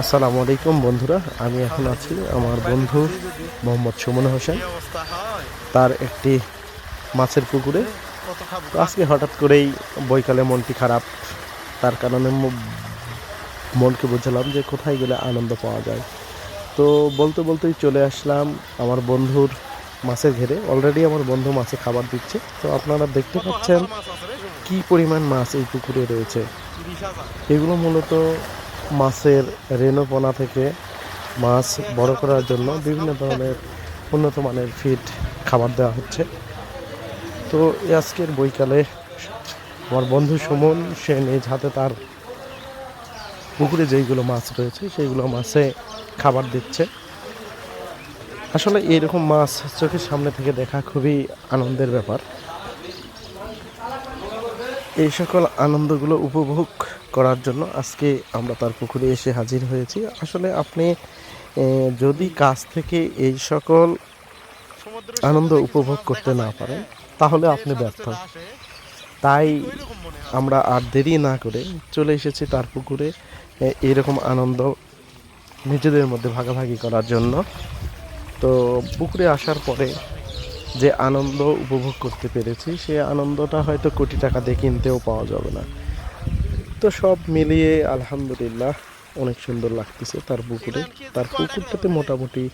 আসসালামু আলাইকুম বন্ধুরা, আমি এখন আছি আমার বন্ধু মোহাম্মদ সুমন হোসেন। তার একটি মাছের পুকুরে। তো আজকে হঠাৎ করেই বৈকালে মনটি খারাপ। তার কারণে মনকে বুঝলাম যে কোথায় গেলে আনন্দ পাওয়া যায়। তো বলতে বলতেই চলে আসলাম আমার বন্ধুর মাছের ঘেরে। অলরেডি আমার বন্ধু মাছে খাবার দিচ্ছে। তো আপনারা দেখতে পাচ্ছেন কি পরিমাণ মাছ এই পুকুরে রয়েছে। এগুলো মূলত মাছের রেণুপনা থেকে মাছ বড় করার জন্য বিভিন্ন ধরনের উন্নত মানের ফিড খাবার দেওয়া হচ্ছে। তো আজকের বৈকালে আমার বন্ধু সুমন, সে নিজ হাতে তার পুকুরে যেইগুলো মাছ রয়েছে, সেইগুলো মাছে খাবার দিচ্ছে। আসলে এইরকম মাছ চোখের সামনে থেকে দেখা খুবই আনন্দের ব্যাপার। এই সকল আনন্দগুলো উপভোগ করার জন্য আজকে আমরা তার পুকুরে এসে হাজির হয়েছি। আসলে আপনি যদি কাছ থেকে এই সকল আনন্দ উপভোগ করতে না পারেন তাহলে আপনি ব্যর্থ। তাই আমরা আর দেরি না করে চলে এসেছি তার পুকুরে এ, এইরকম আনন্দ নিজেদের মধ্যে ভাগাভাগি করার জন্য। তো পুকুরে আসার পরে যে আনন্দ উপভোগ করতে পেরেছি সেই আনন্দটা হয়তো কোটি টাকা দিয়ে কিনতেও পাওয়া যাবে না। তো সব মিলিয়ে আলহামদুলিল্লাহ অনেক সুন্দর লাগতেছে তার পুকুরে। তার পুকুরটাতে মোটামুটি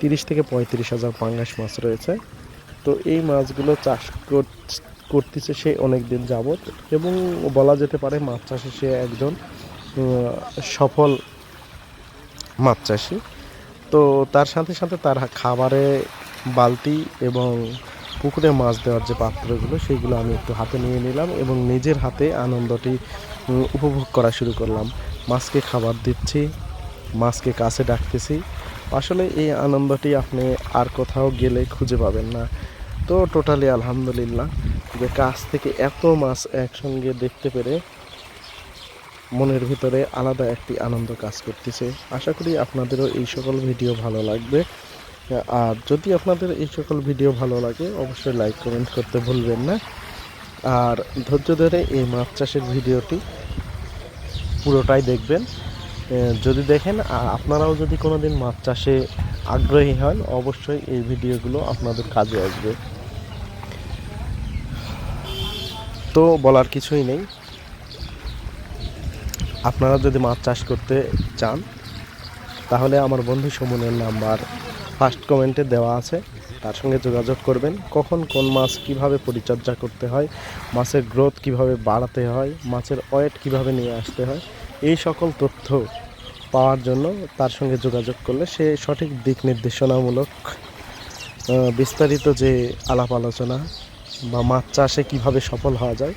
তিরিশ থেকে পঁয়ত্রিশ হাজার পাঙ্গাস মাছ রয়েছে। তো এই মাছগুলো চাষ কর- করতেছে সে অনেক দিন যাবৎ এবং বলা যেতে পারে মাছ চাষে সে একজন সফল মাছ চাষি। তো তার সাথে সাথে তার খাবারে বালতি এবং পুকুরে মাছ দেওয়ার যে পাত্রগুলো, সেগুলো আমি একটু হাতে নিয়ে নিলাম এবং নিজের হাতে আনন্দটি উপভোগ করা শুরু করলাম। মাছকে খাবার দিচ্ছি, মাছকে কাছে ডাকতেছি। আসলে এই আনন্দটি আপনি আর কোথাও গেলে খুঁজে পাবেন না। তো টোটালি আলহামদুলিল্লাহ যে কাছ থেকে এত মাছ একসঙ্গে দেখতে পেরে মনের ভিতরে আলাদা একটি আনন্দ কাজ করতেছে। আশা করি আপনাদেরও এই সকল ভিডিও ভালো লাগবে। আর যদি আপনাদের এই সকল ভিডিও ভালো লাগে, অবশ্যই লাইক, কমেন্ট করতে ভুলবেন না। আর ধৈর্য ধরে এই মাছ চাষের ভিডিওটি পুরোটাই দেখবেন। যদি দেখেন আর আপনারাও যদি কোনো দিন মাছ চাষে আগ্রহী হন, অবশ্যই এই ভিডিওগুলো আপনাদের কাজে আসবে। তো বলার কিছুই নেই। আপনারা যদি মাছ চাষ করতে চান, তাহলে আমার বন্ধু সুমনের নাম্বার ফার্স্ট কমেন্টে দেওয়া আছে, তার সঙ্গে যোগাযোগ করবেন। কখন কোন মাছ কীভাবে পরিচর্যা করতে হয়, মাছের গ্রোথ কীভাবে বাড়াতে হয়, মাছের ওয়েট কীভাবে নিয়ে আসতে হয়, এই সকল তথ্য পাওয়ার জন্য তার সঙ্গে যোগাযোগ করলে সে সঠিক দিক নির্দেশনামূলক বিস্তারিত যে আলাপ আলোচনা বা মাছ চাষে কীভাবে সফল হওয়া যায়,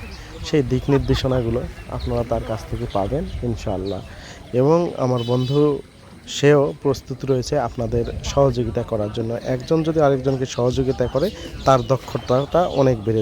সেই দিক নির্দেশনাগুলো আপনারা তার কাছ থেকে পাবেন ইনশাআল্লাহ। এবং আমার বন্ধু সেও প্রস্তুত রয়েছে আপনাদের সহযোগিতা করার জন্য। একজন যদি আরেকজনকে সহযোগিতা করে, তার দক্ষতাটা অনেক বেড়ে